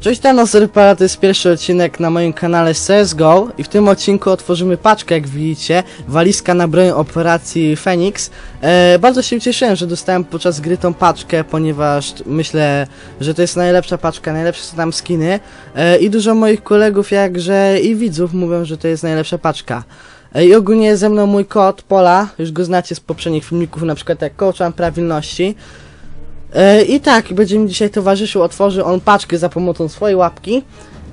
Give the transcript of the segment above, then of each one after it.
Cześć, tam Serpala, to jest pierwszy odcinek na moim kanale CSGO i w tym odcinku otworzymy paczkę, jak widzicie, walizka na broń operacji Phoenix. E, bardzo się cieszyłem, że dostałem podczas gry tą paczkę, ponieważ myślę, że to jest najlepsza paczka, najlepsze są tam skiny e, i dużo moich kolegów, jakże i widzów mówią, że to jest najlepsza paczka. E, I ogólnie ze mną mój kot, Pola, już go znacie z poprzednich filmików, na przykład jak coacham prawilności. E, I tak, będzie mi dzisiaj towarzyszył, otworzy on paczkę za pomocą swojej łapki.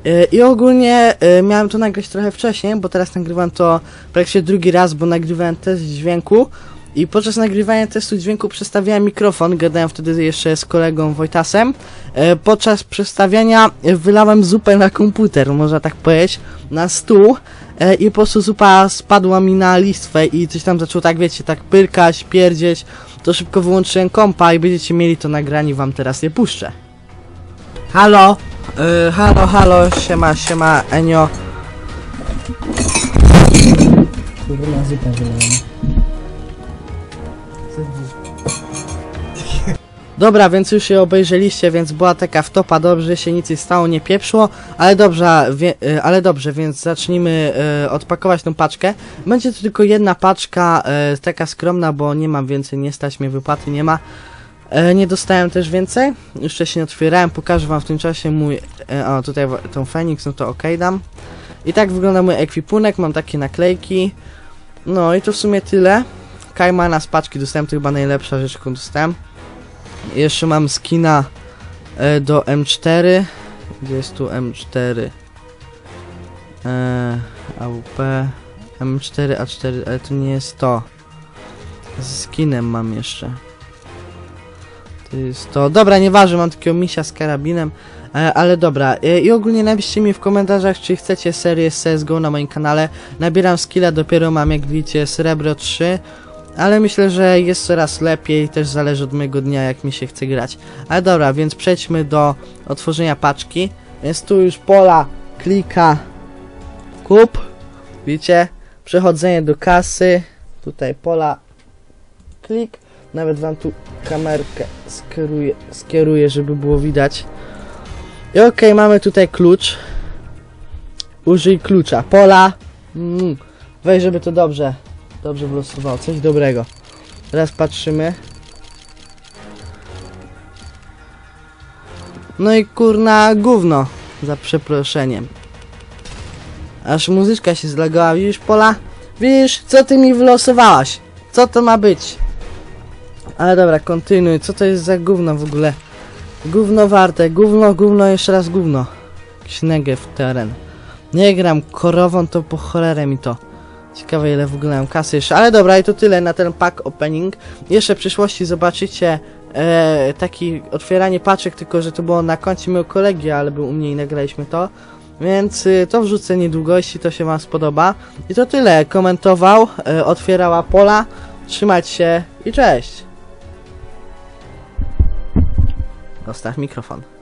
E, I ogólnie e, miałem to nagrać trochę wcześniej, bo teraz nagrywam to praktycznie drugi raz, bo nagrywałem test dźwięku. I podczas nagrywania testu dźwięku przestawiałem mikrofon, gadałem wtedy jeszcze z kolegą Wojtasem. E, Podczas przestawiania wylałem zupę na komputer, można tak powiedzieć, na stół. E, I po prostu zupa spadła mi na listwę i coś tam zaczęło tak, wiecie, tak pyrkać, pierdzieć. To szybko wyłączyłem kompa i będziecie mieli to nagranie, wam teraz nie puszczę. Halo? Yy, halo, halo, siema, siema, Enio. Kurwa, zupę wylałem. Dobra, więc już się obejrzeliście, więc była taka wtopa, dobrze się nic nie stało, nie pieprzło, ale dobrze, wie, y, ale dobrze, więc zacznijmy y, odpakować tą paczkę. Będzie to tylko jedna paczka, y, taka skromna, bo nie mam więcej, nie stać mnie wypłaty, nie ma. E, nie dostałem też więcej, już wcześniej otwierałem, pokażę wam w tym czasie mój, e, o tutaj tą Phoenix, no to ok dam. I tak wygląda mój ekwipunek, mam takie naklejki, no i to w sumie tyle. Kaimana z paczki dostałem, to chyba najlepsza rzecz, jaką dostałem. Jeszcze mam skina e, do M4. Gdzie jest tu M4? E, AWP. M4, A4, ale to nie jest to. Z skinem mam jeszcze. To jest to. Dobra, nieważne, mam takiego misia z karabinem. E, ale dobra, e, i ogólnie napiszcie mi w komentarzach, czy chcecie serię CSGO na moim kanale. Nabieram skilla, dopiero mam, jak widzicie, srebro 3. Ale myślę, że jest coraz lepiej, też zależy od mojego dnia, jak mi się chce grać. Ale dobra, więc przejdźmy do otworzenia paczki. Więc tu już pola klika kup. Widzicie? Przechodzenie do kasy. Tutaj pola klik. Nawet wam tu kamerkę skieruję, skieruję żeby było widać. I okej, mamy tutaj klucz. Użyj klucza. Pola. Mm, weź, żeby to dobrze Dobrze wylosowało, coś dobrego. Teraz patrzymy. No i kurna gówno, za przeproszeniem. Aż muzyczka się zlagała, widzisz Pola? Widzisz, co ty mi wylosowałaś? Co to ma być? Ale dobra, kontynuuj, co to jest za gówno w ogóle? Gówno warte, gówno, gówno, jeszcze raz gówno. Jakiś negew teren. Nie gram korową, to po cholerę mi to. Ciekawe ile w ogóle mam kasy jeszcze, ale dobra i to tyle na ten pack opening. Jeszcze w przyszłości zobaczycie e, taki otwieranie paczek, tylko że to było na końcu mojego kolegi, ale był u mnie i nagraliśmy to. Więc y, to wrzucę niedługo, jeśli to się wam spodoba. I to tyle, komentował, e, otwierała pola, trzymać się i cześć. Dostaw mikrofon.